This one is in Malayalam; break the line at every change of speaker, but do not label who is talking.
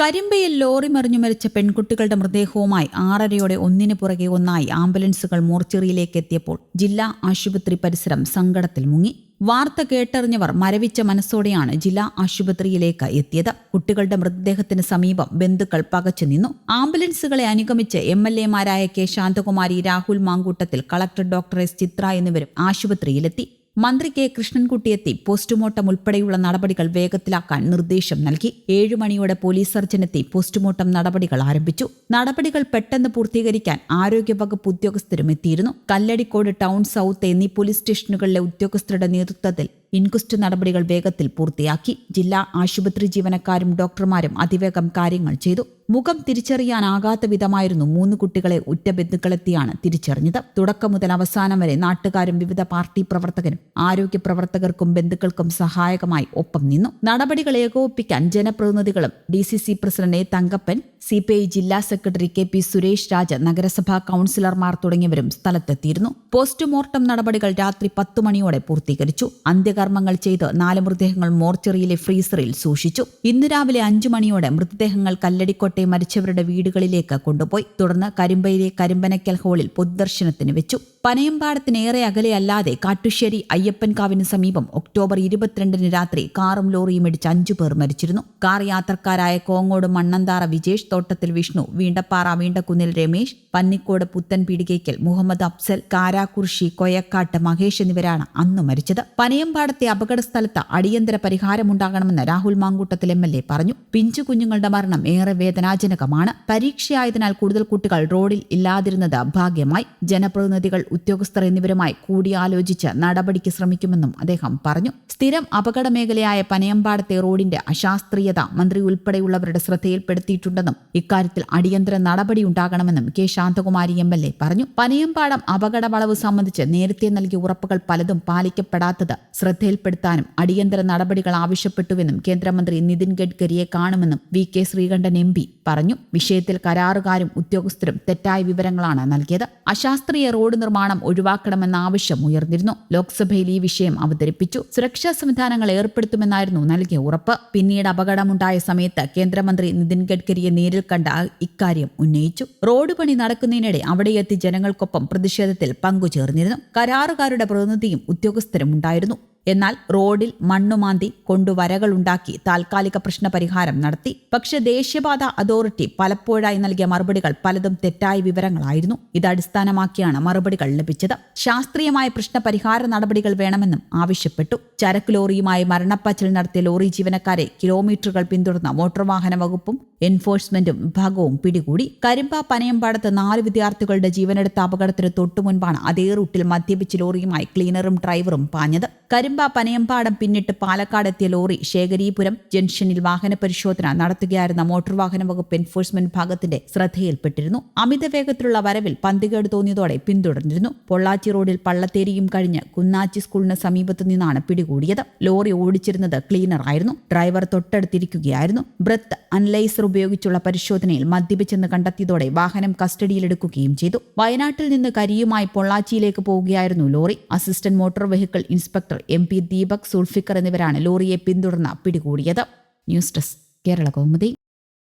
കരിമ്പയിൽ ലോറി മറിഞ്ഞു മരിച്ച പെൺകുട്ടികളുടെ മൃതദേഹവുമായി ആറരയോടെ ഒന്നിനു പുറകെ ഒന്നായി ആംബുലൻസുകൾ മോർച്ചറിയിലേക്ക് എത്തിയപ്പോൾ ജില്ലാ ആശുപത്രി പരിസരം സങ്കടത്തിൽ മുങ്ങി. വാർത്ത കേട്ടറിഞ്ഞവർ മരവിച്ച മനസ്സോടെയാണ് ജില്ലാ ആശുപത്രിയിലേക്ക് എത്തിയത്. കുട്ടികളുടെ മൃതദേഹത്തിന് സമീപം ബന്ധുക്കൾ പകച്ചു നിന്നു. ആംബുലൻസുകളെ അനുഗമിച്ച് M L എമാരായ K Shanthakumari Rahul Mankoottathil collector doctor S Chithra എന്നിവരും ആശുപത്രിയിലെത്തി. മന്ത്രി കെ കൃഷ്ണൻകുട്ടി എത്തി. പോസ്റ്റ്മോർട്ടം ഉൾപ്പെടെയുള്ള നടപടികൾ വേഗത്തിലാക്കാൻ നിർദ്ദേശം നൽകി. ഏഴു മണിയോടെ പോലീസ് സർജനെത്തി പോസ്റ്റ്മോർട്ടം നടപടികൾ ആരംഭിച്ചു. നടപടികൾ പെട്ടെന്ന് പൂർത്തീകരിക്കാൻ ആരോഗ്യവകുപ്പ് ഉദ്യോഗസ്ഥരും എത്തിയിരുന്നു. കല്ലടിക്കോട് ടൗൺ സൗത്ത് എന്നീ പോലീസ് സ്റ്റേഷനുകളിലെ ഉദ്യോഗസ്ഥരുടെ നേതൃത്വത്തിൽ ഇൻക്വസ്റ്റ് നടപടികൾ വേഗത്തിൽ പൂർത്തിയാക്കി. ജില്ലാ ആശുപത്രി ജീവനക്കാരും ഡോക്ടർമാരും അതിവേഗം കാര്യങ്ങൾ ചെയ്തു. മുഖം തിരിച്ചറിയാനാകാത്ത വിധമായിരുന്നു മൂന്ന് കുട്ടികളെ ഉറ്റ ബന്ധുക്കളെത്തിയാണ് തിരിച്ചറിഞ്ഞത്. തുടക്കം മുതൽ അവസാനം വരെ നാട്ടുകാരും വിവിധ പാർട്ടി പ്രവർത്തകരും ആരോഗ്യ പ്രവർത്തകർക്കും ബന്ധുക്കൾക്കും സഹായകമായി ഒപ്പം നിന്നു. നടപടികൾ ഏകോപിപ്പിക്കാൻ ജനപ്രതിനിധികളും D president Thankappan C P I ജില്ലാ secretary K P Suresh Raj നഗരസഭാ കൌൺസിലർമാർ തുടങ്ങിയവരും സ്ഥലത്തെത്തിയിരുന്നു. പോസ്റ്റ്മോർട്ടം നടപടികൾ രാത്രി പത്തു മണിയോടെ പൂർത്തീകരിച്ചു. അന്ത്യകർമ്മങ്ങൾ ചെയ്ത് നാല് മൃതദേഹങ്ങൾ മോർച്ചറിയിലെ ഫ്രീസറിൽ സൂക്ഷിച്ചു. ഇന്ന് രാവിലെ അഞ്ചു മണിയോടെ മൃതദേഹങ്ങൾ കല്ലടിക്കോട്ടെ മരിച്ചവരുടെ വീടുകളിലേക്ക് കൊണ്ടുപോയി. തുടർന്ന് കരിമ്പയിലെ കരിമ്പനക്കൽ ഹാളിൽ പൊതുദർശനത്തിന് വെച്ചു. പനയമ്പാടത്തിനേറെ അകലെയല്ലാതെ കാട്ടുശ്ശേരി അയ്യപ്പൻകാവിന് സമീപം ഒക്ടോബർ ഇരുപത്തിരണ്ടിന് രാത്രി കാറും ലോറിയും ഇടിച്ച് അഞ്ചു പേർ മരിച്ചിരുന്നു. കാർ യാത്രക്കാരായ കോങ്ങോട് മണ്ണന്താറ വിജേഷ് തോട്ടത്തിൽ വിഷ്ണു വീണ്ടപ്പാറ വീണ്ടക്കുന്നിൽ രമേശ് പന്നിക്കോട് പുത്തൻ പീടികയ്ക്കൽ മുഹമ്മദ് അഫ്സൽ കാരാകുർഷി കൊയക്കാട്ട് മഹേഷ് എന്നിവരാണ് അന്ന് മരിച്ചത്. പനയമ്പാടത്തെ അപകട സ്ഥലത്ത് അടിയന്തര പരിഹാരമുണ്ടാകണമെന്ന് Rahul Mankoottathil M L A പറഞ്ഞു. പിഞ്ചു കുഞ്ഞുങ്ങളുടെ മരണം ഏറെ വേദനാജനകമാണ്. പരീക്ഷയായതിനാൽ കൂടുതൽ കുട്ടികൾ റോഡിൽ ഇല്ലാതിരുന്നത് ഭാഗ്യമായി. ജനപ്രതിനിധികൾ ഉദ്യോഗസ്ഥർ എന്നിവരുമായി കൂടിയാലോചിച്ച് നടപടിക്ക് ശ്രമിക്കുമെന്നും അദ്ദേഹം പറഞ്ഞു. സ്ഥിരം അപകട മേഖലയായ പനയമ്പാടത്തെ റോഡിന്റെ അശാസ്ത്രീയത മന്ത്രി ഉൾപ്പെടെയുള്ളവരുടെ ശ്രദ്ധയിൽപ്പെടുത്തിയിട്ടുണ്ടെന്നും ഇക്കാര്യത്തിൽ അടിയന്തര നടപടി ഉണ്ടാകണമെന്നും K Shanthakumari M L A പറഞ്ഞു. പനയമ്പാടം അപകടവളവ് സംബന്ധിച്ച് നേരത്തെ നൽകിയ ഉറപ്പുകൾ പലതും പാലിക്കപ്പെടാത്തത് ശ്രദ്ധയിൽപ്പെടുത്താനും അടിയന്തര നടപടികൾ ആവശ്യപ്പെട്ടുവെന്നും കേന്ദ്രമന്ത്രി നിതിൻ ഗഡ്കരിയെ കാണുമെന്നും V K Sreekandan M P പറഞ്ഞു. വിഷയത്തിൽ കരാറുകാരും ഉദ്യോഗസ്ഥരും തെറ്റായ വിവരങ്ങളാണ് നൽകിയത്. അശാസ്ത്രീയ റോഡ് നിർമ്മാണം ഒഴിവാക്കണമെന്ന ആവശ്യം ഉയർന്നിരുന്നു. ലോക്സഭയിൽ ഈ വിഷയം അവതരിപ്പിച്ചു. സുരക്ഷാ സംവിധാനങ്ങൾ ഏർപ്പെടുത്തുമെന്നായിരുന്നു നൽകിയ ഉറപ്പ്. പിന്നീട് അപകടമുണ്ടായ സമയത്ത് കേന്ദ്രമന്ത്രി നിതിൻ ഗഡ്കരിയെ നേരിൽ കണ്ട ഇക്കാര്യം ഉന്നയിച്ചു. റോഡ് പണി നടക്കുന്നതിനിടെ അവിടെ എത്തി ജനങ്ങൾക്കൊപ്പം പ്രതിഷേധത്തിൽ പങ്കുചേർന്നിരുന്നു. കരാറുകാരുടെ പ്രതിനിധിയും ഉദ്യോഗസ്ഥരും ഉണ്ടായിരുന്നു. എന്നാൽ റോഡിൽ മണ്ണുമാന്തി കൊണ്ടുവരകളുണ്ടാക്കി താൽക്കാലിക പ്രശ്ന പരിഹാരം നടത്തി. പക്ഷേ ദേശീയപാത അതോറിറ്റി പലപ്പോഴായി നൽകിയ മറുപടികൾ പലതും തെറ്റായ വിവരങ്ങളായിരുന്നു. ഇത് അടിസ്ഥാനമാക്കിയാണ് മറുപടികൾ ലഭിച്ചത്. ശാസ്ത്രീയമായ പ്രശ്ന പരിഹാര നടപടികൾ വേണമെന്നും ആവശ്യപ്പെട്ടു. ചരക്ക് ലോറിയുമായി മരണപ്പച്ചൽ നടത്തിയ ലോറി ജീവനക്കാരെ കിലോമീറ്ററുകൾ പിന്തുടർന്ന മോട്ടോർ വാഹന വകുപ്പും എൻഫോഴ്സ്മെന്റും വിഭാഗവും പിടികൂടി. കരിമ്പ പനയമ്പാടത്ത് നാല് വിദ്യാർത്ഥികളുടെ ജീവനെടുത്ത അപകടത്തിന് തൊട്ടുമുൻപാണ് അതേ റൂട്ടിൽ മദ്യപിച്ച് ലോറിയുമായി ക്ലീനറും ഡ്രൈവറും പാഞ്ഞത്. കരിമ്പ പനയമ്പാടം പിന്നിട്ട് പാലക്കാട് എത്തിയ ലോറി ശേഖരീപുരം ജംഗ്ഷനിൽ വാഹന പരിശോധന നടത്തുകയായിരുന്ന മോട്ടോർ വാഹന വകുപ്പ് എൻഫോഴ്സ്മെന്റ് വിഭാഗത്തിന്റെ ശ്രദ്ധയിൽപ്പെട്ടിരുന്നു. അമിത വേഗത്തിലുള്ള വരവിൽ പന്തികേട് തോന്നിയതോടെ പിന്തുടർന്നിരുന്നു. പൊള്ളാച്ചി റോഡിൽ പള്ളത്തേരിയും കഴിഞ്ഞ് കുന്നാച്ചി സ്കൂളിന് സമീപത്തു നിന്നാണ് പിടികൂടിയത്. ലോറി ഓടിച്ചിരുന്നത് ക്ലീനറായിരുന്നു. ഡ്രൈവർ തൊട്ടടുത്തിരിക്കുകയായിരുന്നു. ബ്രത്ത് അനലൈസർ ഉപയോഗിച്ചുള്ള പരിശോധനയിൽ മദ്യപിച്ചെന്ന് കണ്ടെത്തിയതോടെ വാഹനം കസ്റ്റഡിയിലെടുക്കുകയും ചെയ്തു. വയനാട്ടിൽ നിന്ന് കരിയുമായി പൊള്ളാച്ചിയിലേക്ക് പോവുകയായിരുന്നു lorry. Assistant motor vehicle inspector M P Deepak Zulfikar എന്നിവരാണ് ലോറിയെ പിന്തുടർന്ന് പിടികൂടിയത്. News desk Kerala Kaumudi.